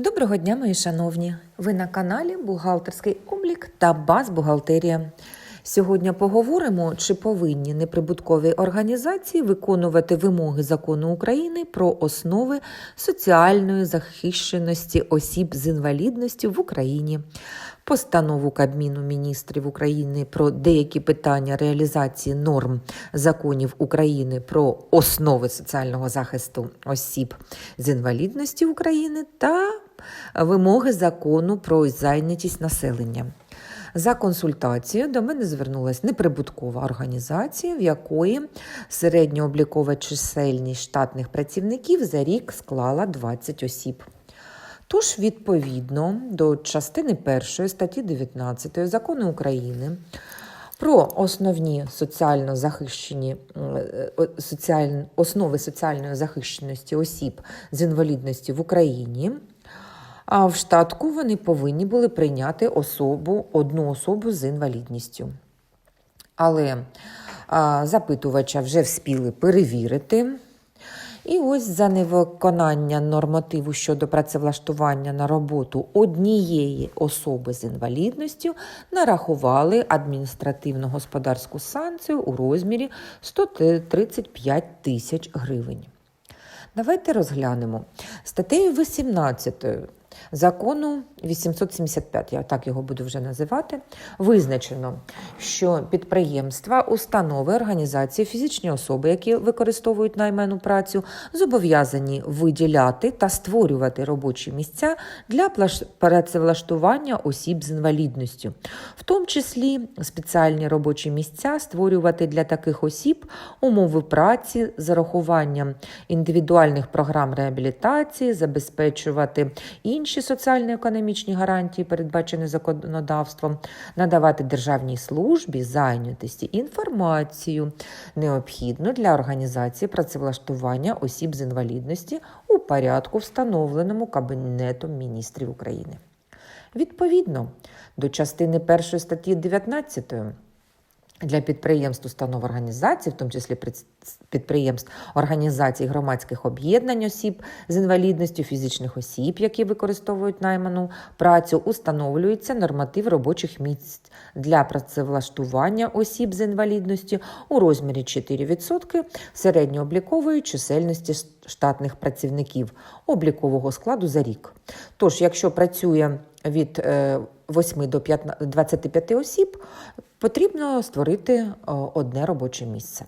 Доброго дня, мої шановні! Ви на каналі Бухгалтерський облік та Баз-бухгалтерія. Сьогодні поговоримо, чи повинні неприбуткові організації виконувати вимоги закону України про основи соціальної захищеності осіб з інвалідністю в Україні, постанову Кабміну міністрів України про деякі питання реалізації норм законів України про основи соціального захисту осіб з інвалідністю України та вимоги закону про зайнятість населення. За консультацією до мене звернулася неприбуткова організація, в якої середньооблікова чисельність штатних працівників за рік склала 20 осіб. Тож, відповідно до частини 1 статті 19 закону України про основні соціально захищені е, е, соціаль- основи соціальної захищеності осіб з інвалідністю в Україні. А в штатку вони повинні були прийняти особу, одну особу з інвалідністю. Але а, запитувача вже вспіли перевірити. І ось за невиконання нормативу щодо працевлаштування на роботу однієї особи з інвалідністю нарахували адміністративно-господарську санкцію у розмірі 135 тисяч гривень. Давайте розглянемо. Статтею 18 закону 875, я так його буду вже називати, визначено, що підприємства, установи, організації, фізичні особи, які використовують найману працю, зобов'язані виділяти та створювати робочі місця для працевлаштування осіб з інвалідністю, в тому числі спеціальні робочі місця створювати для таких осіб умови праці з урахуванням індивідуальних програм реабілітації, забезпечувати інші соціально-економічні гарантії, передбачені законодавством, надавати державній службі зайнятості інформацію, необхідну для організації працевлаштування осіб з інвалідності у порядку, встановленому Кабінетом міністрів України. Відповідно до частини 1 статті 19 для підприємств, установ організацій, в тому числі підприємств, організацій, громадських об'єднань осіб з інвалідністю, фізичних осіб, які використовують найману працю, установлюється норматив робочих місць для працевлаштування осіб з інвалідністю у розмірі 4% середньооблікової чисельності штатних працівників облікового складу за рік. Тож, якщо працює від е, 8 до 15 25 осіб, потрібно створити одне робоче місце.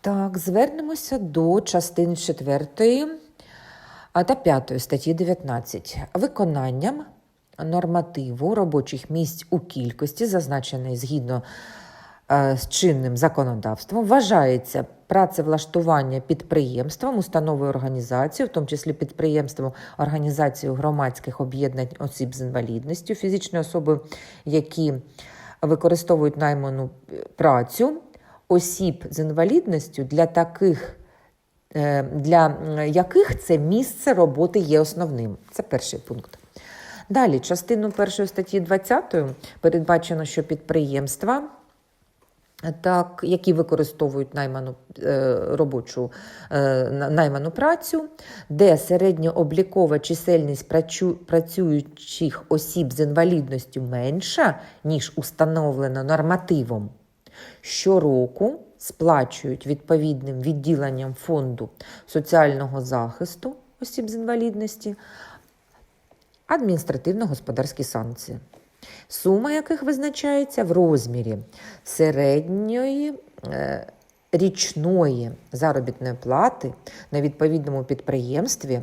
Так, звернемося до частини 4 та 5 статті 19. Виконанням нормативу робочих місць у кількості, зазначеної згідно е, з чинним законодавством, вважається працевлаштування підприємством, установою організацією, в тому числі підприємством, організацією громадських об'єднань осіб з інвалідністю, фізичні особи, які використовують найману е, працю, осіб з інвалідністю для таких. е, Для яких це місце роботи є основним. Це перший пункт. Далі, частину першої статті 20 передбачено, що підприємства, так, які використовують найману е, робочу е, найману працю, де середньооблікова чисельність працю- працюючих осіб з інвалідністю менша, ніж установлено нормативом, щороку сплачують відповідним відділенням фонду соціального захисту осіб з інвалідності адміністративно-господарські санкції, сума яких визначається в розмірі середньої е, річної заробітної плати на відповідному підприємстві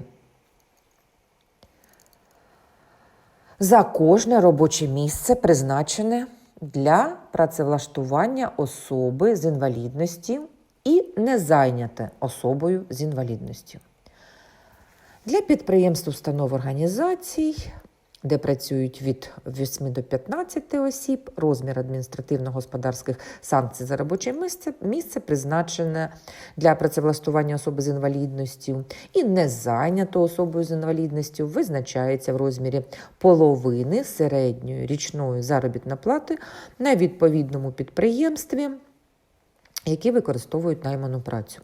за кожне робоче місце, призначене для працевлаштування особи з інвалідністю і не зайняте особою з інвалідністю. Для підприємств, установ організацій, де працюють від 8 до 15 осіб, розмір адміністративно-господарських санкцій за робоче місце, місце призначене для працевлаштування особи з інвалідністю і не зайнято особою з інвалідністю, визначається в розмірі половини середньої річної заробітної плати на відповідному підприємстві, які використовують найману працю.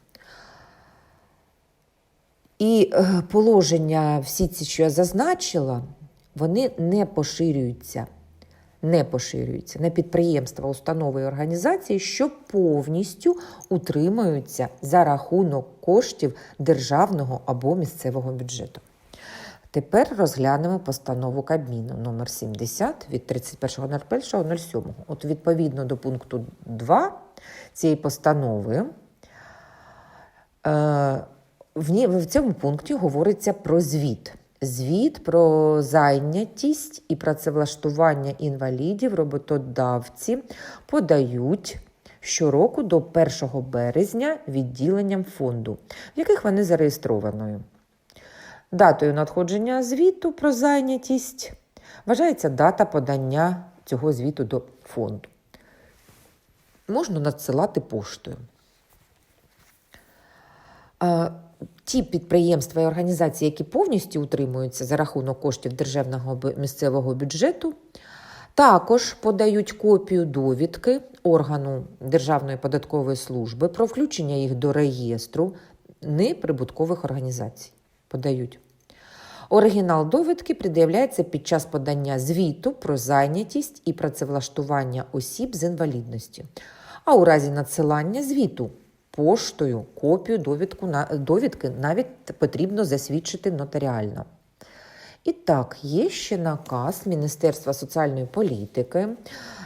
І е, положення, всі ці, що я зазначила, вони не поширюються, не поширюються на підприємства, установи і організації, що повністю утримуються за рахунок коштів державного або місцевого бюджету. Тепер розглянемо постанову Кабміну номер 70 від 31.01.07. От відповідно до пункту 2 цієї постанови, е, в, цьому пункті говориться про звіт. Звіт про зайнятість і працевлаштування інвалідів роботодавці подають щороку до 1 березня відділенням фонду, в яких вони зареєстровані. Датою надходження звіту про зайнятість вважається дата подання цього звіту до фонду. Можна надсилати поштою. Ті підприємства і організації, які повністю утримуються за рахунок коштів державного місцевого бюджету, також подають копію довідки органу Державної податкової служби про включення їх до реєстру неприбуткових організацій. Подають. Оригінал довідки пред'являється під час подання звіту про зайнятість і працевлаштування осіб з інвалідністю. А у разі надсилання звіту поштою копію довідку на, довідки навіть потрібно засвідчити нотаріально. І так, є ще наказ Міністерства соціальної політики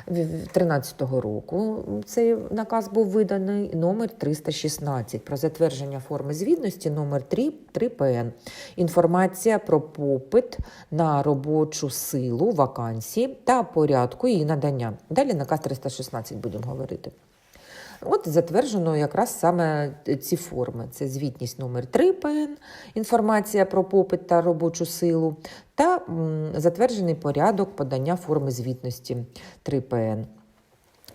2013 року. Цей наказ був виданий номер 316 про затвердження форми звітності номер 3 3ПН. Інформація про попит на робочу силу, вакансії та порядку її надання. Далі наказ 316 будемо говорити. От затверджено якраз саме ці форми: це звітність номер 3 ПН, інформація про попит та робочу силу, та затверджений порядок подання форми звітності 3 ПН.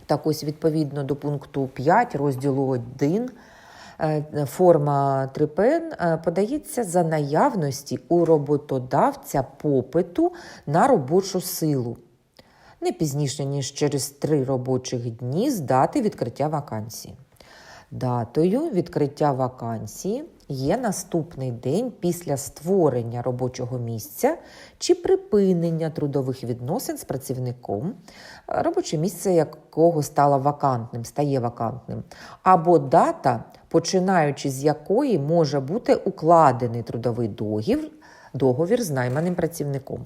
Так ось відповідно до пункту 5 розділу 1 е, форма 3ПН е, подається за наявності у роботодавця попиту на робочу силу не пізніше, ніж через три робочих дні з дати відкриття вакансії. Датою відкриття вакансії є наступний день після створення робочого місця чи припинення трудових відносин з працівником, робоче місце якого стало вакантним, стає вакантним, або дата, починаючи з якої може бути укладений трудовий договір, договір з найманим працівником.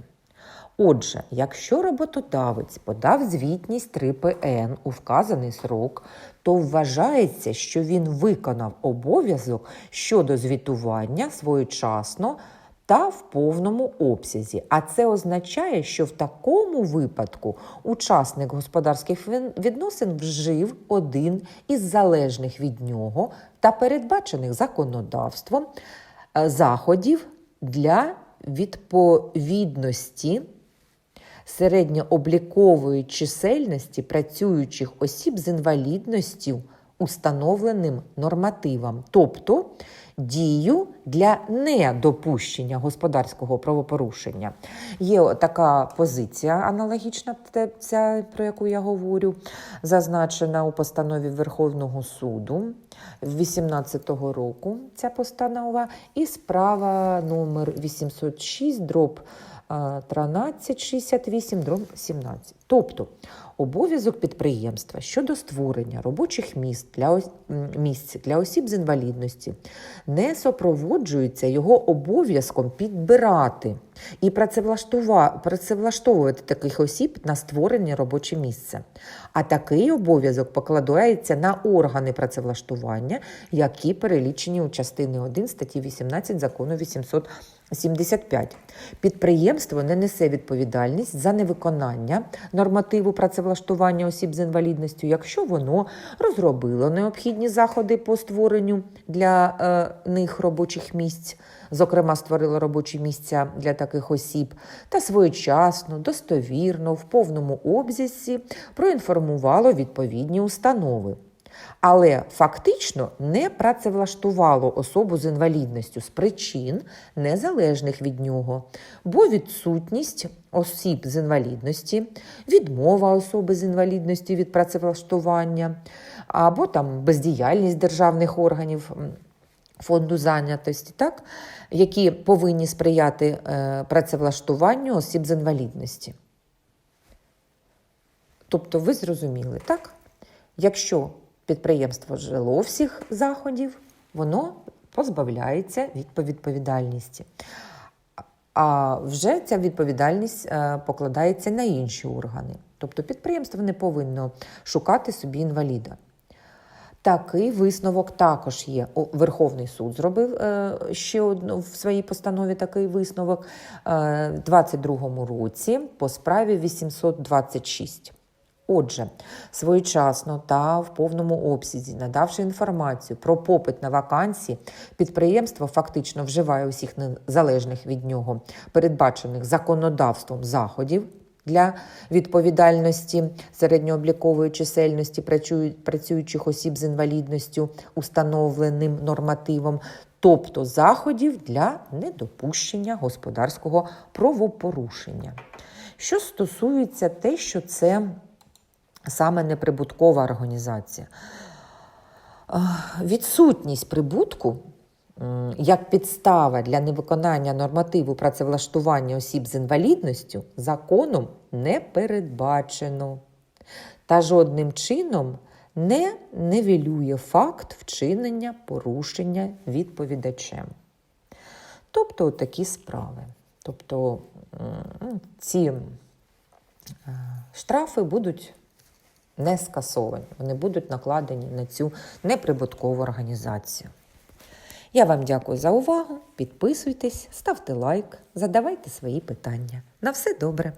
Отже, якщо роботодавець подав звітність 3ПН у вказаний срок, то вважається, що він виконав обов'язок щодо звітування своєчасно та в повному обсязі. А це означає, що в такому випадку учасник господарських відносин вжив один із залежних від нього та передбачених законодавством е, заходів для відповідності середньооблікової чисельності працюючих осіб з інвалідністю установленим нормативам, тобто дію для недопущення господарського правопорушення. Є така позиція аналогічна, ця, про яку я говорю, зазначена у постанові Верховного суду 2018 року. Ця постанова і справа номер 806 дроб 1368 дроб 17. Тобто обов'язок підприємства щодо створення робочих місць для, місць для осіб з інвалідності не супроводжується його обов'язком підбирати і працевлаштовувати таких осіб на створення робоче місце. А такий обов'язок покладається на органи працевлаштування, які перелічені у частини 1 статті 18 закону 875. Підприємство не несе відповідальність за невиконання нормативу працевлаштування осіб з інвалідністю, якщо воно розробило необхідні заходи по створенню для е, них робочих місць, зокрема створило робочі місця для таких осіб, та своєчасно, достовірно, в повному обсязі проінформувало відповідні установи. Але фактично не працевлаштувало особу з інвалідністю з причин, незалежних від нього, бо відсутність осіб з інвалідності, відмова особи з інвалідності від працевлаштування, або там бездіяльність державних органів фонду зайнятості, так? які повинні сприяти е, працевлаштуванню осіб з інвалідності. Тобто ви зрозуміли, так? Якщо підприємство вжило всіх заходів, воно позбавляється від відповідальності. А вже ця відповідальність е, покладається на інші органи. Тобто підприємство не повинно шукати собі інваліда. Такий висновок також є. Верховний суд зробив е, ще одну в своїй постанові такий висновок е, в 22 році по справі 826. Отже, своєчасно та в повному обсязі, надавши інформацію про попит на вакансії, підприємство фактично вживає усіх незалежних від нього передбачених законодавством заходів для відповідальності середньооблікової чисельності працюючих осіб з інвалідністю установленим нормативом, тобто заходів для недопущення господарського правопорушення. Що стосується те, що це саме неприбуткова організація. Відсутність прибутку як підстава для невиконання нормативу працевлаштування осіб з інвалідністю законом не передбачено та жодним чином не нивелює факт вчинення порушення відповідачем. Тобто такі справи. Тобто ці е, штрафи будуть не скасовані, вони будуть накладені на цю неприбуткову організацію. Я вам дякую за увагу. Підписуйтесь, ставте лайк, задавайте свої питання. На все добре!